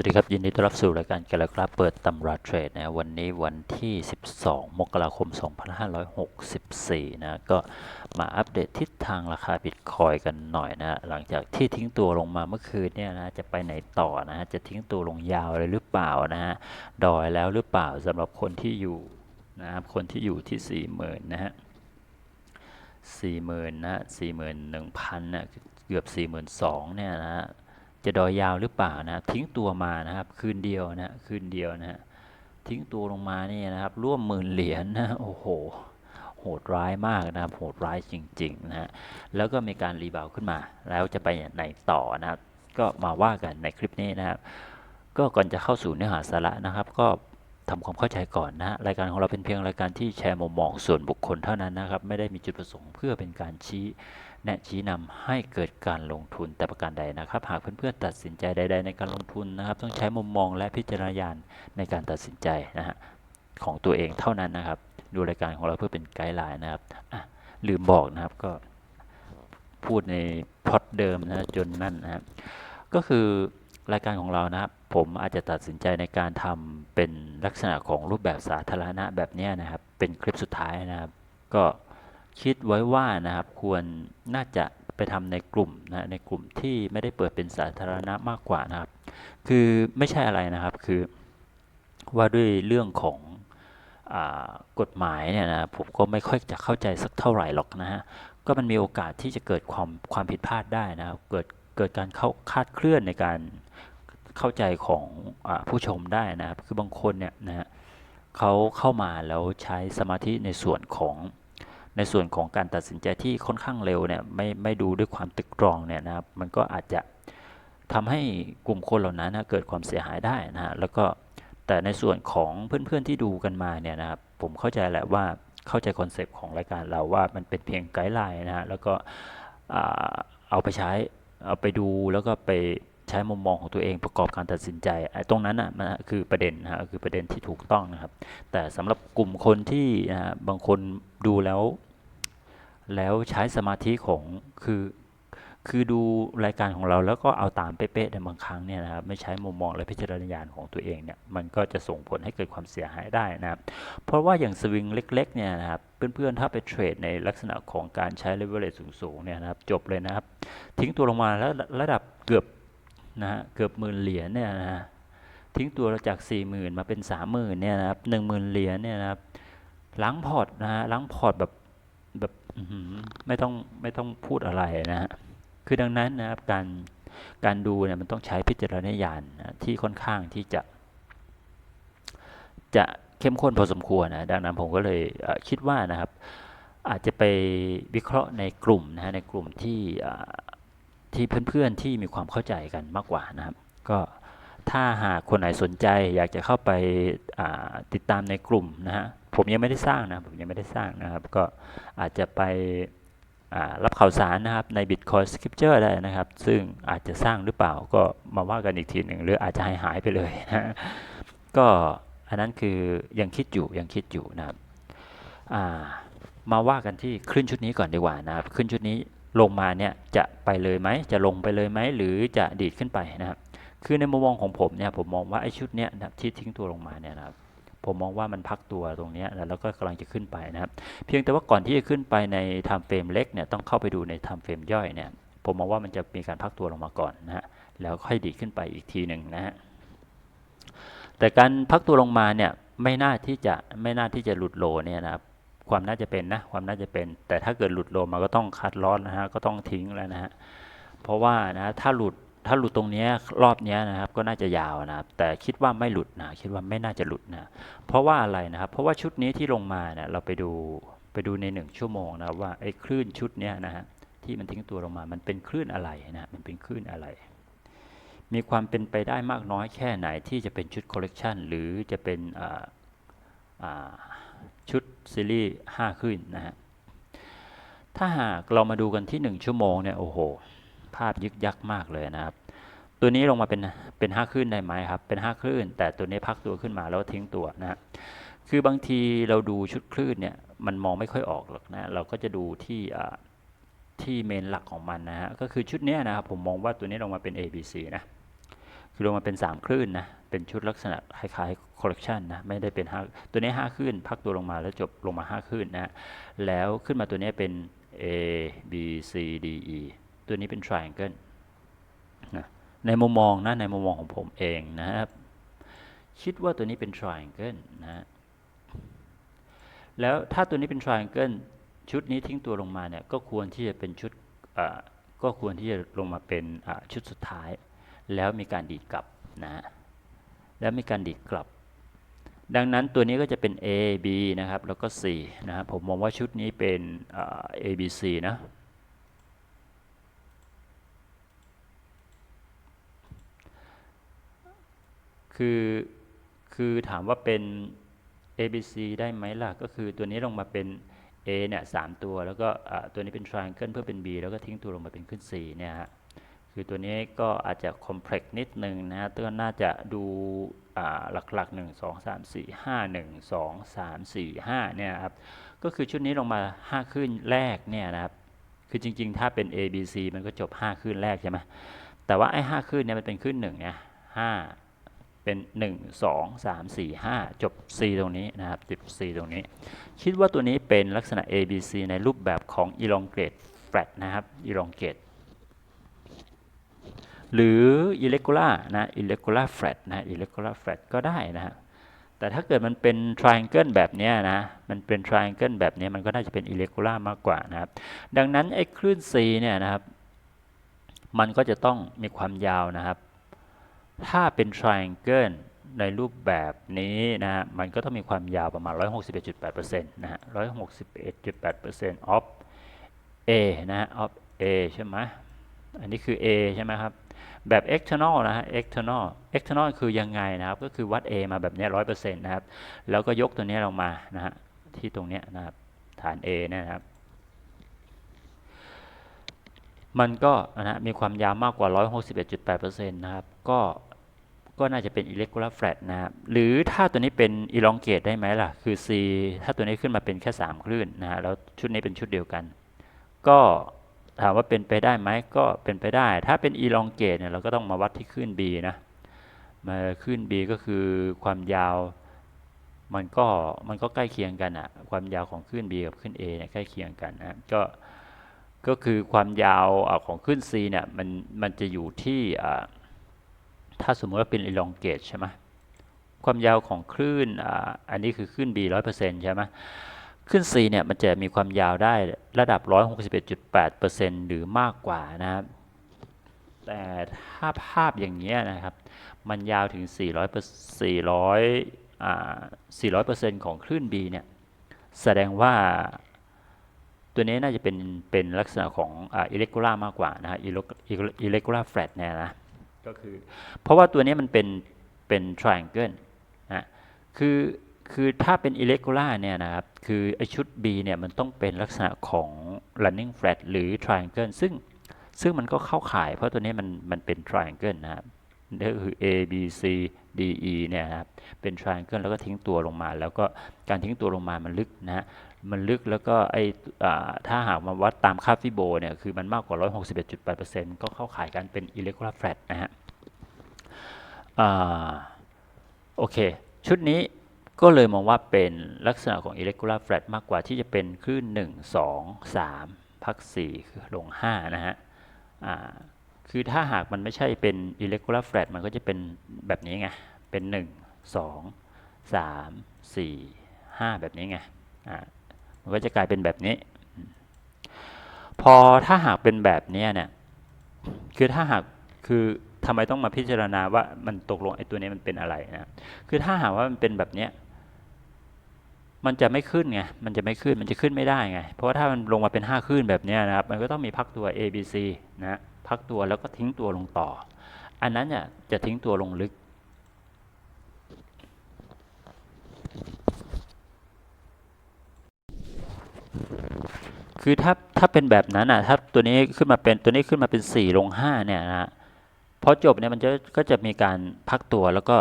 สวัสดีครับ ยินดีต้อนรับสู่รายการกันแล้วครับเปิดตำราเทรดนะวันนี้วันที่ 12 มกราคม 2564 นะก็มาอัปเดตทิศทางราคาบิตคอยกันหน่อยนะหลังจากที่ทิ้งตัวลงมาเมื่อคืนเนี่ยนะจะไปไหนต่อนะฮะจะทิ้งตัวลงยาวเลยหรือเปล่านะฮะดอยแล้วหรือเปล่าสำหรับคนที่อยู่นะครับคนที่อยู่ที่ 40,000 นะฮะ40,000นะ41,000นะเกือบ 42,000เนี่ยนะฮะ จะดอยยาวหรือเปล่านะทิ้งตัวมานะครับ คืนเดียวนะคืนเดียวนะทิ้งตัวลงมานี่นะครับ ร่วมหมื่นเหรียญนะโอ้โห โหดร้ายมากนะครับโหดร้ายจริง ๆ นะฮะแล้วก็มีการรีบาวขึ้นมา แล้วจะไปไหนต่อนะครับ ก็มาว่ากันในคลิปนี้นะครับ ก็ก่อนจะเข้าสู่เนื้อหาสาระนะครับ ก็ ทำความเข้าใจก่อนนะฮะรายการของเราเป็นเพียงรายการที่แชร์มุมมองส่วนบุคคลเท่านั้นนะครับ ไม่ได้มีจุดประสงค์เพื่อเป็นการชี้แนะชี้นำให้เกิดการลงทุนแต่ประการใดนะครับ หากเพื่อนๆตัดสินใจใด ๆ ในการลงทุนนะครับ ต้องใช้มุมมองและพิจารณญาณในการตัดสินใจนะฮะของตัวเองเท่านั้นนะครับ ดูรายการของเราเพื่อเป็นไกด์ไลน์นะครับอะลืมบอกนะครับก็พูดในพอดเดิมนะจนนั่นนะครับก็คือรายการของเรานะครับ ผมอาจจะตัดสินใจในการทำเป็นลักษณะของรูปแบบสาธารณะแบบนี้นะครับ เป็นคลิปสุดท้ายนะครับ ก็คิดไว้ว่านะครับ ควรน่าจะไปทำในกลุ่มนะในกลุ่มที่ไม่ได้เปิดเป็นสาธารณะมากกว่านะครับ คือไม่ใช่อะไรนะครับคือว่าด้วยเรื่องของกฎหมายเนี่ยนะผมก็ไม่ค่อยจะเข้าใจสักเท่าไหร่หรอกนะฮะก็มันมีโอกาสที่จะเกิดความความผิดพลาดได้นะครับ เกิดเกิดการเข้าคาดเคลื่อนในการ เข้าใจของอผู้ชมได้นะครับ คือบางคนเนี่ยนะฮะเขาเข้ามาแล้วใช้สมาธิในส่วนของในส่วนของการตัดสินใจที่ค่อนข้างเร็วเนี่ยไม่ไม่ดูด้วยความตึกตรองเนี่ยนะครับมันก็อาจจะทำให้กลุ่มคนเหล่านั้นนะเกิดความเสียหายได้นะฮะแล้วก็แต่ในส่วนของเพื่อนๆที่ดูกันมาเนี่ยนะครับผมเข้าใจแหละว่าเข้าใจคอนเซปต์ของรายการเราว่ามันเป็นเพียงไกด์ไลน์นะฮะแล้วก็เอาไปใช้เอาไปดูแล้วก็ไป ใช้มุมมองของตัวเองประกอบการตัดสินใจตรงนั้นอะมันคือประเด็นนะคือประเด็นที่ถูกต้องนะครับ แต่สำหรับกลุ่มคนที่นะฮะบางคนดูแล้ว แล้วใช้สมาธิของคือคือดูรายการของเราแล้วก็เอาตามเป๊ะๆในบางครั้งเนี่ยนะครับไม่ใช้มุมมองและพิจารณญาณของตัวเองเนี่ยมันก็จะส่งผลให้เกิดความเสียหายได้นะครับเพราะว่าอย่างสวิงเล็กๆเนี่ยนะครับเพื่อนๆถ้าไปเทรดในลักษณะของการใช้เลเวลเลสูงๆเนี่ยนะครับจบเลยนะครับ ทิ้งตัวลงมาแล้วระดับเกือบ นะฮะเกือบหมื่นเหรียญเนี่ยนะฮะทิ้งตัวจาก4 0,000มาเป็น30,000เนี่ยนะครับหนึ่งหมื่นเหรียญเนี่ยนะครับล้างพอร์ตนะฮะล้างพอร์ตแบบแบบไม่ต้องไม่ต้องพูดอะไรนะฮะคือดังนั้นนะครับการการดูเนี่ยมันต้องใช้พิจารณญาณนะที่ค่อนข้างที่จะ จะเข้มข้นพอสมควรนะดังนั้นผมก็เลยคิดว่านะครับ อาจจะไปวิเคราะห์ในกลุ่มนะฮะในกลุ่มที่ ที่เพื่อนๆที่มีความเข้าใจกันมากกว่านะครับ ก็ถ้าหากคนไหนสนใจอยากจะเข้าไปาติดตามในกลุ่มนะฮะผมยังไม่ได้สร้างนะผมยังไม่ได้สร้างนะครับ ก็อาจจะไปรับข่าวสารนะครับใน Bitcoin Scripture ได้นะครับ ซึ่งอาจจะสร้างหรือเปล่าก็มาว่ากันอีกทีหนึ่งหรืออาจจะหายหายไปเลยนะก็อันนั้นคือยังคิดอยู่ยังคิดอยู่นะครับมาว่ากันที่ขึ้นชุดนี้ก่อนดีกว่านะครับขึ้นชุดนี้ ลงมาเนี่ยจะไปเลยไหมจะลงไปเลยไหมหรือจะดีดขึ้นไปนะครับ คือในมุมมองของผมเนี่ยผมมองว่าไอ้ชุดเนี้ยนะที่ทิ้งตัวลงมาเนี่ยนะครับผมมองว่ามันพักตัวตรงนี้แล้วก็กำลังจะขึ้นไปนะครับ เพียงแต่ว่าก่อนที่จะขึ้นไปใน time frame เล็กเนี่ยต้องเข้าไปดูใน time frame ย่อยเนี่ยผมมองว่ามันจะมีการพักตัวลงมาก่อนนะฮะแล้วค่อยดีขึ้นไปอีกทีหนึ่งนะฮะแต่การพักตัวลงมาเนี่ยไม่น่าที่จะไม่น่าที่จะหลุดโลเนี่ยนะครับ ความน่าจะเป็นนะความน่าจะเป็น แต่ถ้าเกิดหลุดโลมาก็ต้องคัดลอสนะฮะก็ต้องทิ้งแล้วนะฮะเพราะว่านะถ้าหลุดถ้าหลุดตรงนี้รอบนี้นะครับก็น่าจะยาวนะครับแต่คิดว่าไม่หลุดนะคิดว่าไม่น่าจะหลุดนะเพราะว่าอะไรนะครับเพราะว่าชุดนี้ที่ลงมาเนี่ยเราไปดูไปดูในหนึ่งชั่วโมงนะว่าไอ้คลื่นชุดนี้นะฮะที่มันทิ้งตัวลงมา มันเป็นคลื่นอะไรนะมันเป็นคลื่นอะไร มีความเป็นไปได้มากน้อยแค่ไหนที่จะเป็นชุดคอลเลกชันหรือจะเป็นอ่าอ่า ชุดซีรีส์5ขึ้นนะฮะถ้าหากเรามาดูกันที่ 1 ชั่วโมงเนี่ยโอ้โห ภาพยึกยักมากเลยนะครับ ตัวนี้ลงมาเป็นเป็น5คลื่นได้ไหมครับ เป็น5คลื่น แต่ตัวนี้พักตัวขึ้นมาแล้วทิ้งตัวนะฮะคือบางทีเราดูชุดคลื่นเนี่ยมันมองไม่ค่อยออกหรอกนะเราก็จะดูที่ที่เมนหลักของมันนะฮะก็คือชุดนี้นะครับผมมองว่าตัวนี้ลงมาเป็น A B C นะ คือลงมาเป็น 3 คลื่นนะ เป็นชุดลักษณะคล้ายๆ collection นะ ไม่ได้เป็นห้าตัวนี้ 5 คลื่น พักตัวลงมาแล้วจบลงมา 5 คลื่นนะ แล้วขึ้นมาตัวนี้เป็น A B C D E ตัวนี้เป็น triangle นะในมุมมองนะ ในมุมมองของผมเองนะครับ คิดว่าตัวนี้เป็น triangle นะฮะแล้วถ้าตัวนี้เป็น triangle ชุดนี้ทิ้งตัวลงมาเนี่ย ก็ควรที่จะเป็นชุดอ่าก็ควรที่จะลงมาเป็นชุดสุดท้าย แล้วมีการดีดกลับนะฮะแล้วมีการดีดกลับ ดังนั้นตัวนี้ก็จะเป็น A B นะครับ แล้วก็ C นะครับผมมองว่าชุดนี้เป็นอ่า A B C นะคือคือถามว่าเป็น A B C ได้ไหมล่ะ ก็คือตัวนี้ลงมาเป็น A เนี่ยสามตัว แล้วก็ตัวนี้เป็น triangle เพื่อเป็น B แล้วก็ทิ้งตัวลงมาเป็นขึ้น C เนี่ยฮะ คือตัวนี้ก็อาจจะ complex นิดนึงนะฮะก็น่าจะดูอ่าหลักๆ 1 2 3 4 5 1 2 3 4 5เนี่ยครับ ก็คือชุดนี้ลงมา 5 ขึ้นแรกเนี่ยนะครับ คือจริงๆ ถ้าเป็น A B C มันก็จบ 5 ขึ้นแรกใช่ไหมแต่ว่าไอ้5ขึ้นเนี่ยมันเป็นขึ้นหนึ่งไง5เป็น 1 2 3 4 5 จบ C ตรงนี้นะครับจบ C ตรงนี้ คิดว่าตัวนี้เป็นลักษณะ A B C ในรูปแบบของ elongate flat นะครับ elongate หรือ irregular นะ irregular flat นะ irregular flat ก็ได้นะฮะแต่ถ้าเกิดมันเป็น triangle แบบนี้นะ มันเป็น triangle แบบนี้มันก็น่าจะเป็น irregular มากกว่านะครับ ดังนั้นไอ้คลื่น C เนี่ยนะครับ มันก็จะต้องมีความยาวนะครับ ถ้าเป็น triangle ในรูปแบบนี้นะฮะ มันก็ต้องมีความยาวประมาณ 161.8%นะฮะ 161.8% of A นะฮะ of A ใช่ไหม อันนี้คือ A ใช่ไหมครับ แบบ external นะฮะ external external คือยังไงนะครับ ก็คือวัด A มาแบบนี้ร้อยเปอร์เซ็นต์นะครับ แล้วก็ยกตัวนี้ลงมานะฮะที่ตรงนี้นะครับ ฐาน A เนี่ยนะครับ มันก็นะฮะมีความยาวมากกว่า 161.8%นะครับ ก็ก็น่าจะเป็น irregular flat นะครับ หรือถ้าตัวนี้เป็น elongate ได้ไหมล่ะ คือ C ถ้าตัวนี้ขึ้นมาเป็นแค่ 3 คลื่นนะฮะแล้วชุดนี้เป็นชุดเดียวกัน ก็ ถามว่าเป็นไปได้ไหมก็เป็นไปได้ ถ้าเป็น elongate เนี่ยเราก็ต้องมาวัดที่คลื่น B นะมาคลื่น B ก็คือความยาวมันก็มันก็ใกล้เคียงกันอะความยาวของคลื่น B กับคลื่น A เนี่ยใกล้เคียงกันนะก็ก็คือความยาวอของคลื่น C เนี่ยมันมันจะอยู่ที่ถ้าสมมติว่าเป็น elongate ใช่ไหมความยาวของคลื่นอ,อันนี้คือคลื่น B 100%ใช่ไหม ขึ้น C เนี่ยมันจะมีความยาวได้ระดับ 161.8%หรือมากกว่านะครับ แต่ถ้าภาพอย่างเงี้นะครับ มันยาวถึง 400 400อ่า400%ของคลื่น B เนี่ย แสดงว่าตัวนี้น่าจะเป็นเป็นลักษณะของอ่า irregular มากกว่านะฮะ irregular irregular flat เนี่ยนะก็คือเพราะว่าตัวนี้มันเป็นเป็น triangle นะคือ คือถ้าเป็น irregular เนี่ยนะครับ คือไอชุด B เนี่ยมันต้องเป็นลักษณะของ running flat หรือ triangle ซึ่งซึ่งมันก็เข้าข่าย เพราะตัวนี้มันมันเป็น triangle นะครับนั่นก็คือ A B C D E เนี่ยนะครับเป็น triangle แล้วก็ทิ้งตัวลงมา แล้วก็การทิ้งตัวลงมามันลึกนะฮะมันลึกแล้วก็ไอถ้าหากมาวัดตามค่าฟิโบเนี่ยคือมันมากกว่า 161.8%ก็เข้าข่ายการเป็น irregular flat นะฮะโอเค ชุดนี้ ก็เลยมองว่าเป็นลักษณะของ irregular flat มากกว่าที่จะเป็นคลื่น 1 2 3 พัก4ลง 5 นะฮะคือถ้าหากมันไม่ใช่เป็น irregular flat มันก็จะเป็นแบบนี้ไง เป็น 1 2 3 4 5 แบบนี้ไงมันก็จะกลายเป็นแบบนี้ พอถ้าหากเป็นแบบนี้เนี่ย คือถ้าหากคือทำไมต้องมาพิจารณาว่ามันตกลงไอ้ตัวนี้มันเป็นอะไรนะ คือถ้าหากว่ามันเป็นแบบเนี้ย มันจะไม่ขึ้นไง มันจะไม่ขึ้น มันจะขึ้นไม่ได้ไง เพราะว่าถ้ามันลงมาเป็น 5 ขึ้นแบบนี้นะครับ มันก็ต้องมีพักตัว A B C นะพักตัวแล้วก็ทิ้งตัวลงต่อ อันนั้นเนี่ยจะทิ้งตัวลงลึก คือถ้าถ้าเป็นแบบนั้นอะ ถ้าตัวนี้ขึ้นมาเป็นตัวนี้ขึ้นมาเป็น 4 ลง 5 เนี่ยนะพอจบเนี่ยมันจะก็จะมีการพักตัวแล้วก็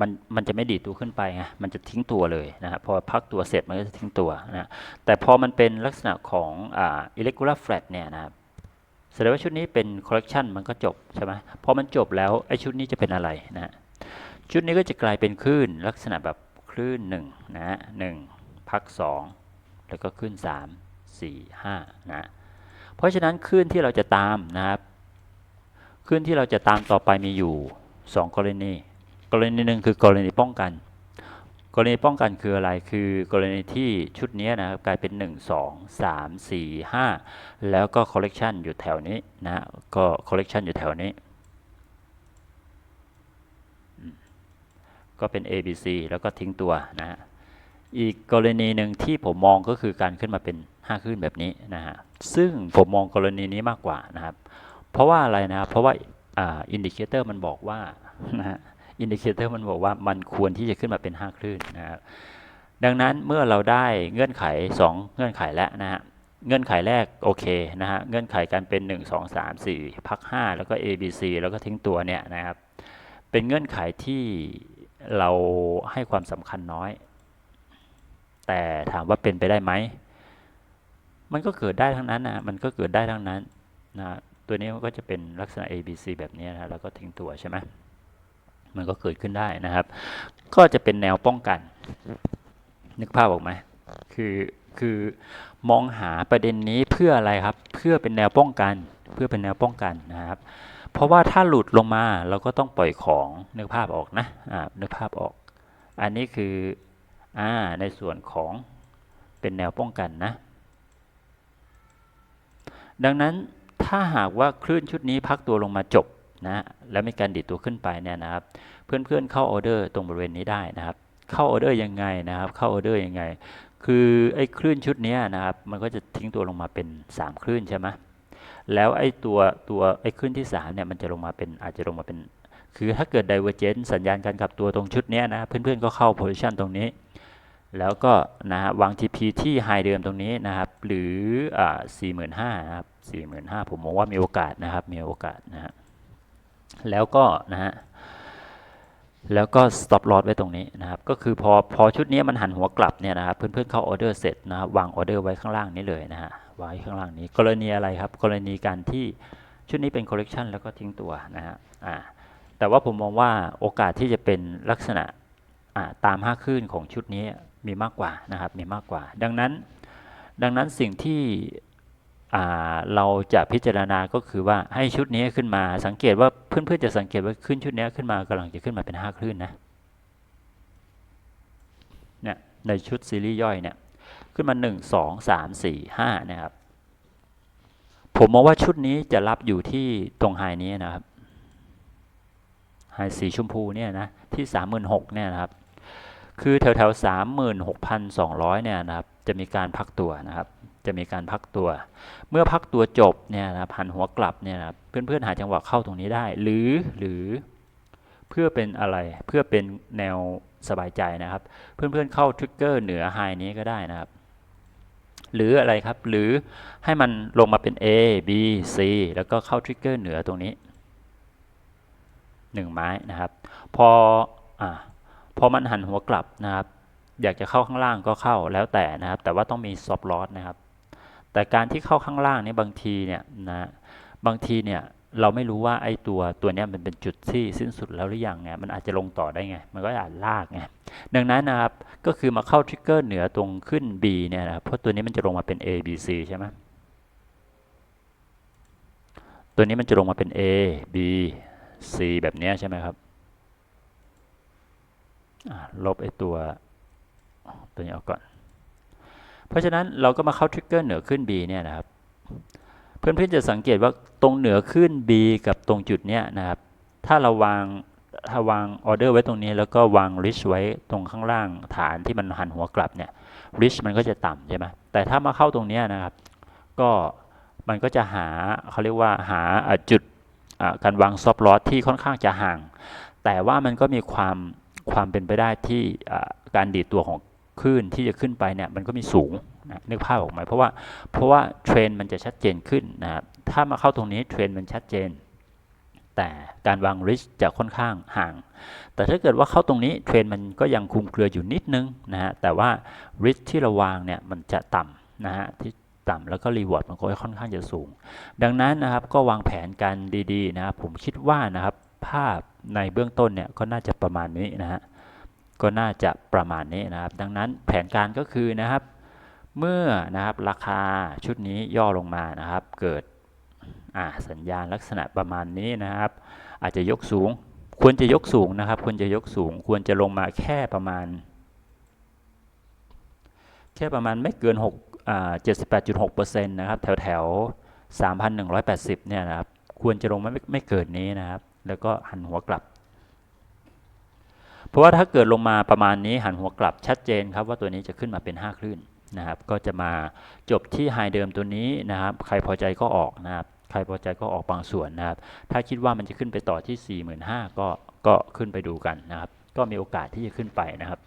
มันมันจะไม่ดีดตัวขึ้นไปไงมันจะทิ้งตัวเลยนะครับพอพักตัวเสร็จมันก็จะทิ้งตัวนะแต่พอมันเป็นลักษณะของอ่า irregular flat เนี่ยนะครับแสดงว่าชุดนี้เป็นคอลเลกชันมันก็จบใช่ไหมพอมันจบแล้วไอ้ชุดนี้จะเป็นอะไรนะฮะชุดนี้ก็จะกลายเป็นคลื่นลักษณะแบบคลื่นหนึ่งนะฮะหนึ่งพักสองแล้วก็คลื่นสามสี่ห้านะเพราะฉะนั้นคลื่นที่เราจะตามนะครับคลื่นที่เราจะตามต่อไปมีอยู่สองกรณี กรณีหนึ่งคือกรณีป้องกัน กรณีป้องกันคืออะไร คือกรณีที่ชุดนี้นะครับกลายเป็น 1 2 3 4 5 แล้วก็ collection อยู่แถวนี้นะก็ collection อยู่แถวนี้ก็เป็น A B C แล้วก็ทิ้งตัวนะฮะอีกกรณีหนึ่งที่ผมมองก็คือการขึ้นมาเป็น 5 ขึ้นแบบนี้นะฮะซึ่งผมมองกรณีนี้มากกว่านะครับ เพราะว่าอะไรนะครับเพราะว่าอินดิเคเตอร์มันบอกว่านะฮะ อินดิเคเตอร์มันบอกว่ามันควรที่จะขึ้นมาเป็น5คลื่นนะครับดังนั้นเมื่อเราได้เงื่อนไข 2 เงื่อนไขแล้วนะฮะเงื่อนไขแรกโอเคนะฮะเงื่อนไขการเป็น 1 2 3 4 พัก 5 แล้วก็ A B C แล้วก็ทิ้งตัวเนี่ยนะครับเป็นเงื่อนไขที่เราให้ความสำคัญน้อย แต่ถามว่าเป็นไปได้ไหม มันก็เกิดได้ทั้งนั้นนะมันก็เกิดได้ทั้งนั้นนะตัวนี้มันก็จะเป็นลักษณะ A B C แบบนี้นะแล้วก็ทิ้งตัวใช่ไหม มันก็เกิดขึ้นได้นะครับ ก็จะเป็นแนวป้องกัน นึกภาพออกไหมคือคือมองหาประเด็นนี้เพื่ออะไรครับ เพื่อเป็นแนวป้องกัน เพื่อเป็นแนวป้องกันนะครับ เพราะว่าถ้าหลุดลงมาเราก็ต้องปล่อยของนึกภาพออกนะอ่านึกภาพออก อันนี้คืออ่าในส่วนของเป็นแนวป้องกันนะ ดังนั้นถ้าหากว่าคลื่นชุดนี้พักตัวลงมาจบ นะแล้วมีการดิดตัวขึ้นไปเนี่ยนะครับ เพื่อนๆ เข้าออเดอร์ตรงบริเวณนี้ได้นะครับ เข้าออเดอร์ยังไงนะครับ เข้าออเดอร์ยังไง คือไอ้คลื่นชุดนี้นะครับ มันก็จะทิ้งตัวลงมาเป็น 3 คลื่นใช่ไหมแล้วไอ้ตัวตัวไอ้คลื่นที่3เนี่ยมันจะลงมาเป็นอาจจะลงมาเป็น คือถ้าเกิด divergence สัญญาณการกลับตัวตรงชุดนี้นะ เพื่อนๆ ก็เข้า position ตรงนี้ แล้วก็นะฮะวาง TP ที่ high เดิมตรงนี้นะครับ หรืออ่า45,000นะครับ45,000ผมมองว่ามีโอกาสนะครับ มีโอกาสนะฮะ แล้วก็นะฮะแล้วก็ stop loss ไว้ตรงนี้นะครับ ก็คือพอพอชุดนี้มันหันหัวกลับเนี่ยนะครับ เพื่อนๆเข้าออเดอร์เสร็จนะครับวางออเดอร์ไว้ข้างล่างนี้เลยนะฮะไว้ข้างล่างนี้ กรณีอะไรครับ กรณีการที่ชุดนี้เป็น collection แล้วก็ทิ้งตัวนะฮะอ่าแต่ว่าผมมองว่าโอกาสที่จะเป็นลักษณะอ่าตาม5คลื่นของชุดนี้มีมากกว่านะครับมีมากกว่า ดังนั้น ดังนั้นสิ่งที่ เราจะพิจารณาก็คือว่าให้ชุดนี้ขึ้นมาสังเกตว่าเพื่อนๆจะสังเกตว่าขึ้นชุดนี้ขึ้นมากำลังจะขึ้นมาเป็น5คลื่นนะเนี่ยในชุดซีรีส์ย่อยเนี่ยขึ้นมา 1 2 3 4 5นะครับผมมองว่าชุดนี้จะรับอยู่ที่ตรงไฮนี้นะครับไฮสีชมพูเนี่ยนะที่ 36,000เนี่ยนะครับคือแถวแถว36,200เนี่ยนะครับจะมีการพักตัวนะครับ จะมีการพักตัว เมื่อพักตัวจบเนี่ยนะพันหัวกลับเนี่ยนะเพื่อนๆหาจังหวะเข้าตรงนี้ได้ หรือหรือเพื่อเป็นอะไรเพื่อเป็นแนวสบายใจนะครับ เพื่อนๆเข้าทริกเกอร์เหนือไฮนี้ก็ได้นะครับ หรืออะไรครับหรือให้มันลงมาเป็น A B C แล้วก็เข้าทริกเกอร์เหนือตรงนี้หนึ่งไม้นะครับ พออ่าพอมันหันหัวกลับนะครับ อยากจะเข้าข้างล่างก็เข้าแล้วแต่นะครับ แต่ว่าต้องมีซอฟต์ลอสนะครับ แต่การที่เข้าข้างล่างนี่บางทีเนี่ยนะบางทีเนี่ยเราไม่รู้ว่าไอ้ตัวตัวเนี้ยมันเป็นจุดที่สิ้นสุดแล้วหรือยังไงมันอาจจะลงต่อได้ไง มันก็อาจลากไงดังนั้นนะครับก็คือมาเข้าทริกเกอร์เหนือตรงขึ้น B เนี่ยนะเพราะตัวนี้มันจะลงมาเป็น A B C ใช่ไหมตัวนี้มันจะลงมาเป็น A B C แบบนี้ใช่ไหมครับลบไอ้ตัวตัวนี้ออกก่อน เพราะฉะนั้นเราก็มาเข้าทริกเกอร์เหนือขึ้น B เนี่ยนะครับ เพื่อนๆจะสังเกตว่าตรงเหนือขึ้น B กับตรงจุดเนี้ยนะครับ ถ้าเราวางถ้าวางออเดอร์ไว้ตรงนี้แล้วก็วาง reach ไว้ตรงข้างล่างฐานที่มันหันหัวกลับเนี่ย reach มันก็จะต่ำใช่ไหมแต่ถ้ามาเข้าตรงนี้นะครับ ก็มันก็จะหาเขาเรียกว่าหาจุดการวางซอฟต์ลอสที่ค่อนข้างจะห่าง แต่ว่ามันก็มีความความเป็นไปได้ที่การดีดตัวของ คลื่นที่จะขึ้นไปเนี่ยมันก็มีสูงนะนึกภาพออกไหมเพราะว่าเพราะว่าเทรนมันจะชัดเจนขึ้นนะครับถ้ามาเข้าตรงนี้เทรนมันชัดเจน แต่การวางริชจะค่อนข้างห่าง แต่ถ้าเกิดว่าเข้าตรงนี้เทรนมันก็ยังคุมเครืออยู่นิดนึงนะฮะแต่ว่าริชที่เราวางเนี่ยมันจะต่ำนะฮะที่ต่ำแล้วก็รีวอร์ดมันก็ค่อนข้างจะสูง ดังนั้นนะครับก็วางแผนกันดีๆนะครับผมคิดว่านะครับภาพในเบื้องต้นเนี่ยก็น่าจะประมาณนี้นะฮะ ก็น่าจะประมาณนี้นะครับ ดังนั้นแผนการก็คือนะครับ เมื่อนะครับราคาชุดนี้ย่อลงมานะครับ เกิดสัญญาณลักษณะประมาณนี้นะครับ อาจจะยกสูง ควรจะยกสูงนะครับ ควรจะยกสูง ควรจะลงมาแค่ประมาณ แค่ประมาณไม่เกิน6อ่า78.6%นะครับ แถวแถว3,180 เนี่ยนะครับ ควรจะลงมาไม่ไม่เกินนี้นะครับ แล้วก็หันหัวกลับ เพราะว่าถ้าเกิดลงมาประมาณนี้หันหัวกลับชัดเจนครับว่าตัวนี้จะขึ้นมาเป็น 5 คลื่นนะครับ ก็จะมาจบที่ไฮเดิมตัวนี้นะครับ ใครพอใจก็ออกนะครับ ใครพอใจก็ออกบางส่วนนะครับ ถ้าคิดว่ามันจะขึ้นไปต่อที่ 45,000ก็ก็ขึ้นไปดูกันนะครับ ก็มีโอกาสที่จะขึ้นไปนะครับ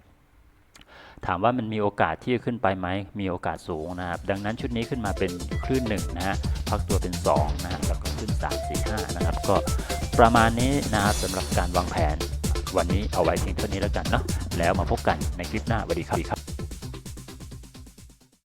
ถามว่ามันมีโอกาสที่จะขึ้นไปไหม มีโอกาสสูงนะครับ ดังนั้นชุดนี้ขึ้นมาเป็นคลื่นหนึ่งนะฮะ พักตัวเป็น2นะฮะแล้วก็ขึ้น 3 4 5 นะครับ ก็ประมาณนี้นะครับสำหรับการวางแผน วันนี้เอาไว้เพียงเท่านี้แล้วกันเนาะแล้วมาพบกันในคลิปหน้าสวัสดีครับ